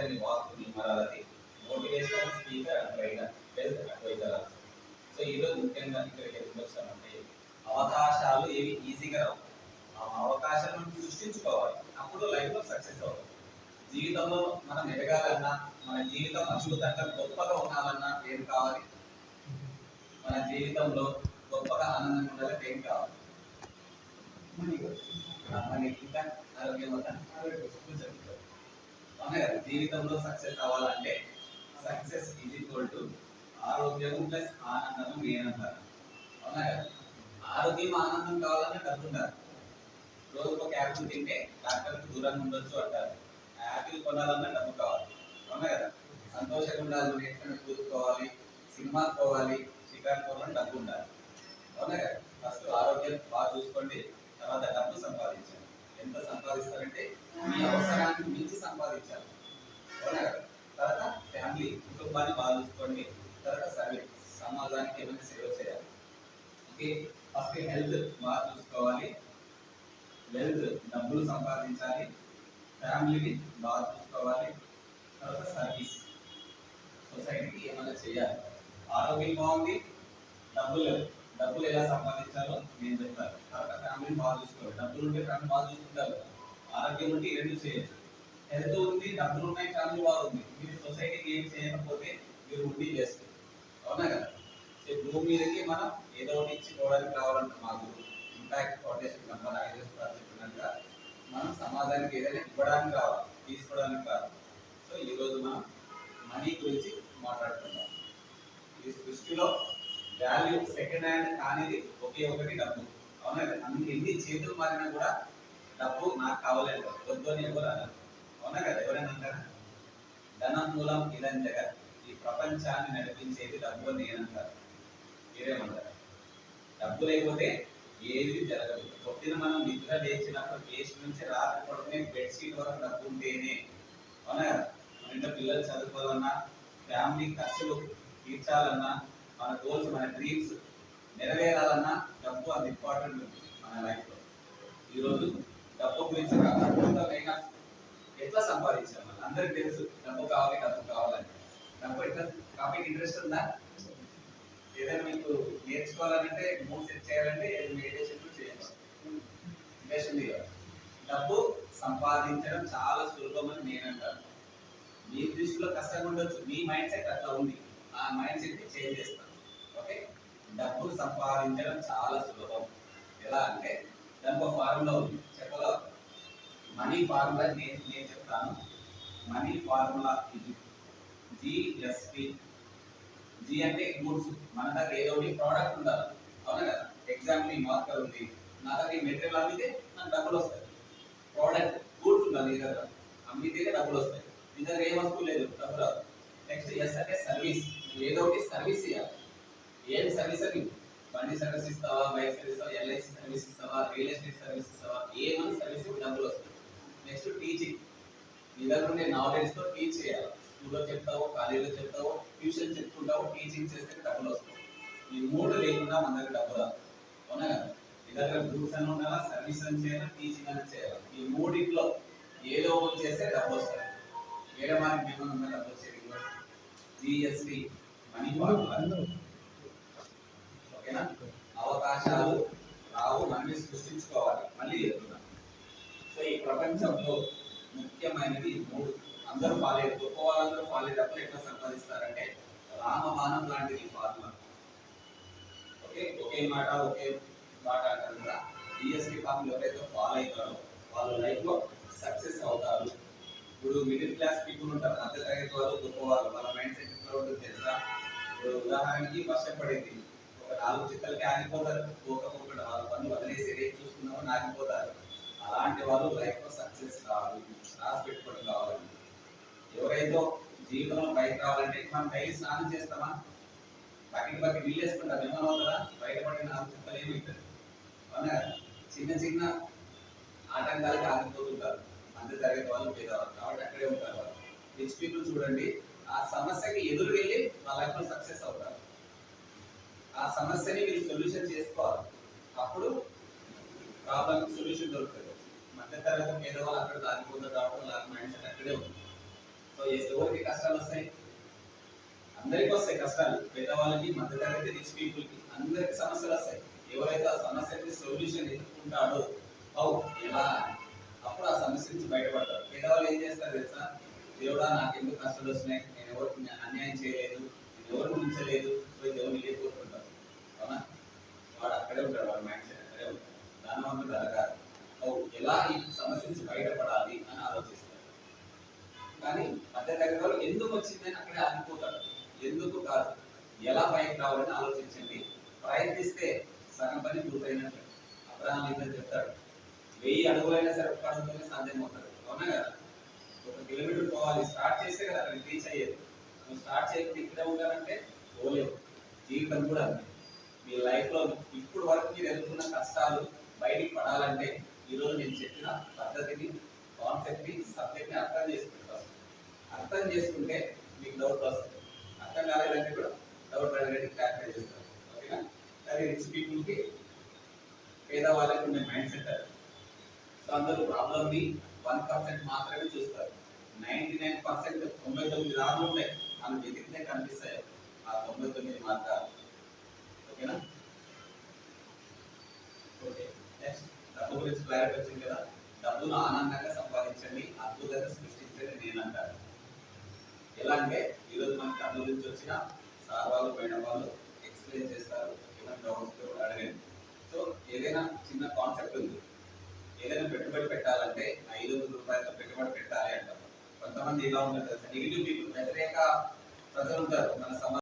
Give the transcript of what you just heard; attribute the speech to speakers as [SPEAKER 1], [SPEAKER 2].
[SPEAKER 1] Patanjali vastu నియమాలది motivational speaker and health advisor so ఈరోజు ముఖ్యంగా ఇక్కడికి ఎందుకు వచ్చామంటే అవకాశాలు ఏవి ఈజీగా రావు. ఆ అవకాశాలను సృష్టించుకోవాలి. అప్పుడు లైఫ్లో సక్సెస్ అవుతుంది జీవితంలో మనం ఎదగాలన్నా మన జీవితం అద్భుతంగా గొప్పగా ఉండాలన్నా ఏం కావాలి? మన జీవితంలో గొప్పగా ఆనందంగా ఉండాలంటే ఏం కావాలి? మనీ. ఇంకా ఆరోగ్యం వల్ల అవునా కదా జీవితంలో సక్సెస్ అవ్వాలంటే సక్సెస్ ఈజ్ ఈక్వల్ టు ఆరోగ్యం ప్లస్ ఆనందం మెయిన్ అంటారు అవునా కదా? ఆరోగ్యం ఆనందం కావాలంటే డబ్బు ఉండాలి. రోజుకు ఒక యాపిల్ తింటే డాక్టర్కి దూరంగా ఉండొచ్చు అంటారు. ఆ యాపిల్ కొనాలన్నా డబ్బు కావాలి. అవునా కదా? సంతోషంగా ఉండాలి ఎక్కడ కూర్చుకోవాలి సినిమాకి పోవాలి షికారు పోవాలని డబ్బు ఉండాలి. అవునా కదా? ఫస్ట్ ఆరోగ్యం బాగా చూసుకోండి తర్వాత డబ్బు సంపాదించండి. ఎంత సంపాదిస్తారంటే మీ అవసరానికి మించి సంపాదించాలి. అవునా తర్వాత ఫ్యామిలీ కుటుంబాన్ని బాగా చూసుకోండి. తర్వాత సర్వీస్ సమాజానికి ఏమైనా సేవ చేయాలి. ఓకే? ఫస్ట్ హెల్త్ బాగా చూసుకోవాలి. వెల్త్ డబ్బులు సంపాదించాలి. ఫ్యామిలీని బాగా చూసుకోవాలి. తర్వాత సర్వీస్ సొసైటీకి ఏమైనా చేయాలి. ఆరోగ్యం బాగుంది. డబ్బులు డబ్బులు ఎలా సంపాదించాలో నేను చెప్తాను. తర్వాత ఫ్యామిలీని బాగా చూసుకోవాలి. డబ్బులు ఉంటే ఫ్యామిలీ బాగా చూసుకుంటారు. ఆరోగ్యం ఉంటే ఈ రెండు చేయొచ్చు హెల్త్ ఉంది డబ్బులు ఉన్నాయి ఫ్యామిలీ బాగుంది మీరు సొసైటీకి ఏం చేయకపోతే మీరు ఉండి చేస్తారు అవునా కదా? సో భూమి మీదకి మనం ఏదో ఒకటి ఇచ్చిపోవడానికి రావాలంటే మాకు ఇంపాక్ట్ ఫౌండేషన్ కంపెనీ ఐదు సార్ చెప్పినట్టుగా మనం సమాజానికి ఏదైనా ఇవ్వడానికి రావాలి తీసుకోవడానికి కాదు. సో ఈరోజు మనం మనీ గురించి మాట్లాడుతున్నాం ఈ సృష్టిలో వాల్యూ సెకండ్ హ్యాండ్ కానిది ఒకే ఒకటి డబ్బు. అవునా కదా? అన్ని ఎన్ని చేతులు మారినా కూడా డబ్బు నాకు కావలేదు. వద్దు అని ఎవరు అవునా కదా? ఎవరైనా అంటారా? ధనం మూలం ఇదంతగా. ఈ ప్రపంచాన్ని నడిపించేది డబ్బు అని నేనంటారు మీరేమంటారు? డబ్బు లేకపోతే ఏది జరగదు. పొద్దున మనం నిద్ర లేచినప్పుడు కేసు నుంచి రాత్రి పడుకునే బెడ్షీట్ వరకు డబ్బు ఉంటేనే. అవునా కదా? మన ఇంట్లో పిల్లలు చదువుకోవాలన్నా ఫ్యామిలీ ఖర్చులు తీర్చాలన్నా మన గోల్స్ మన డ్రీమ్స్ నెరవేరాలన్నా డబ్బు అది ఇంపార్టెంట్ మన లైఫ్లో. ఈరోజు డబ్బు గురించి అద్భుతమైన ఎట్లా సంపాదించాం మనం? అందరికి తెలుసు డబ్బు కావాలి డబ్బు కావాలని. డబ్బు ఎట్లా టాపిక్ ఇంట్రెస్ట్ ఉందా? ఏదైనా మీకు నేర్చుకోవాలంటే మూవ్ సెట్ చేయాలంటే మెడిటేషన్ చేయాలి ఇంట్రెస్ట్ ఉంది కదా డబ్బు సంపాదించడం చాలా సులభం అని నేను అంటాను. మీ దృష్టిలో కష్టంగా ఉండొచ్చు మీ మైండ్ సెట్ అట్లా ఉంది. ఆ మైండ్ సెట్ చేంజ్ చేస్తాను. ఓకే డబ్బు సంపాదించడం చాలా సులభం. ఎలా అంటే దానికి ఒక ఫార్ములా ఉంది. చెప్పగా మనీ ఫార్ములా నేను నేను చెప్తాను. మనీ ఫార్ములా ఇది. జిఎస్పి జి అంటే గూడ్స్. మన దగ్గర ఏదో ఒకటి ప్రోడక్ట్ ఉండాలి. అవునా కదా? ఎగ్జాంపుల్ ఈ మార్కర్ ఉంది. నా దగ్గర ఈ మెటీరియల్ అమ్మితే నాకు డబ్బులు వస్తాయి. ప్రోడక్ట్ గూడ్స్ ఉండాలి నీ దగ్గర. అమ్మితేనే డబ్బులు వస్తాయి. నీ దగ్గర ఏ వస్తువు లేదు డబ్బు రాదు. నెక్స్ట్ ఎస్ అంటే సర్వీస్ ఏదో ఒకటి సర్వీస్ ఇవ్వాలి ఏం సర్వీస్ అని? బండి సర్వీస్ ఇస్తావా? బైక్ సర్వీస్ ఇస్తావా? ఎల్ఐసి సర్వీస్ ఇస్తావా? రియల్ ఎస్టేట్ సర్వీస్ ఇస్తావా ఏమని సర్వీస్ డబ్బులు వస్తాయి నెక్స్ట్ టీచింగ్ నీ దగ్గర ఉండే నాలెడ్జ్తో టీచ్ చేయాలి. స్కూల్లో చెప్తావు కాలేజీలో చెప్తావు ట్యూషన్ చెప్పుకుంటావు టీచింగ్ చేస్తే డబ్బులు వస్తాయి. ఈ మూడు లేకుండా మన దగ్గర డబ్బు రాదు అవునా కదా? నీ దగ్గర గ్రూప్స్ అని ఉండాలా సర్వీస్ అని చేయాలి టీచింగ్ అని చేయాలి? ఈ మూడిట్లో ఏదో ఒకటి చేస్తే డబ్బు వస్తాయి. వేరే మార్గం ఏమైనా ఉందా డబ్బు వచ్చేది జిఎస్టి మనీ ఓకేనా? అవకాశాలు రావు మనమే సృష్టించుకోవాలి. మళ్ళీ చెప్తున్నాను సో ఈ ప్రపంచంలో ముఖ్యమైనది మూడు. అందరూ పాలేరు. గొప్ప వాళ్ళందరూ పాలేటప్పుడు ఎట్లా సంపాదిస్తారంటే రామబాణం లాంటిది ఫార్ములా ఓకే? ఒకే మాట ఒకే మాట అంటారు కదా. జిఎస్టీ ఫార్ములా ఎవరైతే ఫాలో అవుతారో వాళ్ళ లైఫ్లో సక్సెస్ అవుతారు. ఇప్పుడు మిడిల్ క్లాస్ పీపుల్ ఉంటారు. మధ్య తరగతి వాళ్ళు గొప్ప వాళ్ళు. వాళ్ళ మైండ్ సెట్ ఎట్లా ఉంటుంది తెలుసా? ఇప్పుడు ఉదాహరణకి వర్షం పడింది. నాలుగు చిక్కలకి ఆగిపోతారు పోకపోకుండా వాళ్ళ పనులు వదిలేసి రేపు చూసుకున్నామని ఆగిపోతారు. అలాంటి వాళ్ళు లైఫ్లో సక్సెస్ కావాలి. రాసి పెట్టుకోవడం కావాలండి ఎవరైతే జీవితంలో బయట రావాలంటే మనం డైలీ స్నానం చేస్తామా? బకెట్ బకెట్ నీళ్ళు వేసుకుంటాం ఏమన్నా అవుతుందా? బయటపడిన నాలుగు చుక్కలు ఏమవుతుంది అవునా? చిన్న చిన్న ఆటంకాలకి ఆగిపోతుంటారు. మధ్య తరగతి వాళ్ళు పేదవాళ్ళు. కాబట్టి అక్కడే ఉంటారు వాళ్ళు. రిచ్ పీపుల్ చూడండి ఆ సమస్యకి ఎదురు వెళ్ళి వాళ్ళ లైఫ్లో సక్సెస్ అవుతారు. ఆ సమస్యని మీరు సొల్యూషన్ చేసుకోవాలి. అప్పుడు ప్రాబ్లమ్ సొల్యూషన్ దొరుకుతుంది. మధ్య తరగతి పేదవాళ్ళు అక్కడ దాగిపోతారు కాబట్టి వాళ్ళ మైండ్ సెట్ అక్కడే ఉంది సో ఎవరికి కష్టాలు వస్తాయి? అందరికీ వస్తాయి కష్టాలు. పేదవాళ్ళకి మధ్యతరగతి రిచ్ పీపుల్కి అందరికి సమస్యలు వస్తాయి. ఎవరైతే ఆ సమస్యకి సొల్యూషన్ ఎదుర్కొంటాడో అవు ఎలా? అప్పుడు ఆ సమస్య నుంచి బయటపడతారు. పేదవాళ్ళు ఏం చేస్తారు తెలుసా? దేవుడా నాకు ఎందుకు కష్టాలు వస్తున్నాయి? నేను ఎవరికి అన్యాయం చేయలేదు. ఎవరు ఉంచలేదు పోయి దేవుని కోరుకుంటారు అవునా? వాడు అక్కడే ఉంటాడు వాడు మైండ్ సెట్ అక్కడే ఉంటాడు. ధనవంతుడు అలా కాదు. ఎలా ఈ సమస్య నుంచి బయటపడాలి అని ఆలోచిస్తారు కానీ మధ్య తరగతి వాళ్ళు ఎందుకు వచ్చిందని అక్కడే ఆగిపోతాడు. ఎందుకు కాదు? ఎలా పైకి రావాలని ఆలోచించండి. ప్రయత్నిస్తే సగం పని పూర్తయినట్టు. అబ్రహాం లింకన్ చెప్తాడు? వెయ్యి అడుగులైనా సరే ఒక్క అడుగులోనే సాధ్యం అవుతాడు. అవునా కదా? ఒక కిలోమీటర్ పోవాలి. స్టార్ట్ చేస్తే కదా అక్కడికి రీచ్ అయ్యేది. నువ్వు స్టార్ట్ చేయకుండా ఇక్కడే ఉండాలంటే పోలేవు జీవితం కూడా అంతే. మీ లైఫ్లో ఇప్పుడు వరకు మీరు ఎదుర్కొన్న కష్టాలు బయటికి పడాలంటే ఈరోజు నేను చెప్పిన పద్ధతిని కాన్సెప్ట్ని సబ్జెక్ట్ని అర్థం చేసుకుంటారు అర్థం చేసుకుంటే మీకు డౌట్ వస్తుంది. అర్థం కాలేదంటే కూడా డౌట్ అడిగేది క్లారిఫై చేస్తారు. ఓకేనా? అది రిచ్ పీపుల్కి పేదవాళ్ళకి ఉండే మైండ్ సెట్ అది. సో అందరూ ప్రాబ్లమ్ని వన్ పర్సెంట్ మాత్రమే చూస్తారు. నైంటీ నైన్ పర్సెంట్ తొంభై తొమ్మిది దారులు ఉంటాయి మనం వెతికితే కనిపిస్తాయి. ఆ తొంభై తొమ్మిది మార్గాలు ఓకేనా? ఓకే నెక్స్ట్ డబ్బు గురించి క్లారిటీ వచ్చింది కదా? డబ్బును ఆనందంగా సంపాదించండి అద్భుతంగా సృష్టించండి నేను అంటాను. ఎలా అంటే ఈరోజు మనకి డబ్బు గురించి వచ్చిన సార్ వాళ్ళు పోయిన వాళ్ళు ఎక్స్ప్లెయిన్ చేస్తారు. ఏమైనా డౌట్స్ అడగండి. సో ఏదైనా చిన్న కాన్సెప్ట్ ఉంది. ఏదైనా పెట్టుబడి పెట్టాలంటే ఐదు వందల రూపాయలతో పెట్టుబడి పెట్టాలి అంటారు. కొంతమంది ఇలా ఉంటారు తెలుసా? నెగిటివ్ పీపుల్ వ్యతిరేక ప్రజలు ఉంటారు. మన సమాజం